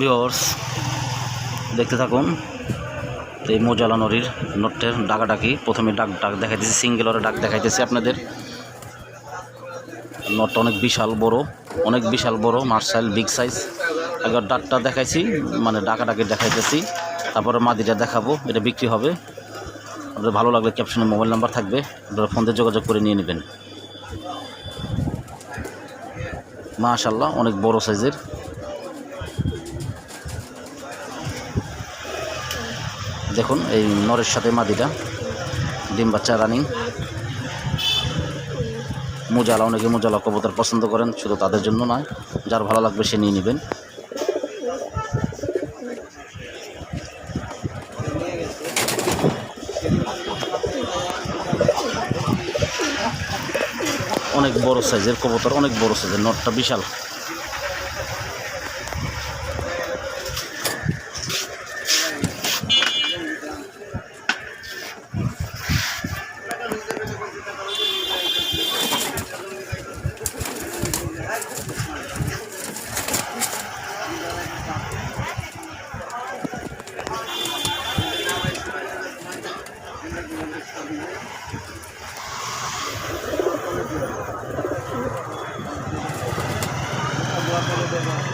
Viewers দেখতে থাকুন। এই মোজালা নদীর নটের ডাকাডাকি, প্রথমে ডাক ডাক দেখাইতেছি, সিঙ্গেলরে ডাক দেখাইতেছি আপনাদের। নটটা অনেক বিশাল বড়, অনেক বিশাল বড়, মার্শাল, বিগ সাইজ। একবার ডাকটা দেখাইছি মানে ডাকাডাকি দেখাইতেছি। তারপরে মাদিটা দেখাবো, এটা বিক্রি হবে। আপনাদের ভালো লাগলে ক্যাপশনে মোবাইল নাম্বার থাকবে, আপনারা ফোন দিয়ে যোগাযোগ করে নিয়ে নেবেন। মাশাল্লাহ অনেক বড় সাইজের। দেখুন, এই নরের সাথে মাদিটা। ডিম বাচ্চা রানিং। মোজালা, অনেকে মোজালা কবুতর পছন্দ করেন, শুধু তাদের জন্য নয়, যার ভালো লাগবে সে নিয়ে নেবেন। অনেক বড় সাইজের কবুতর, অনেক বড় সাইজের, নটটা বিশাল। Agua, agua, agua.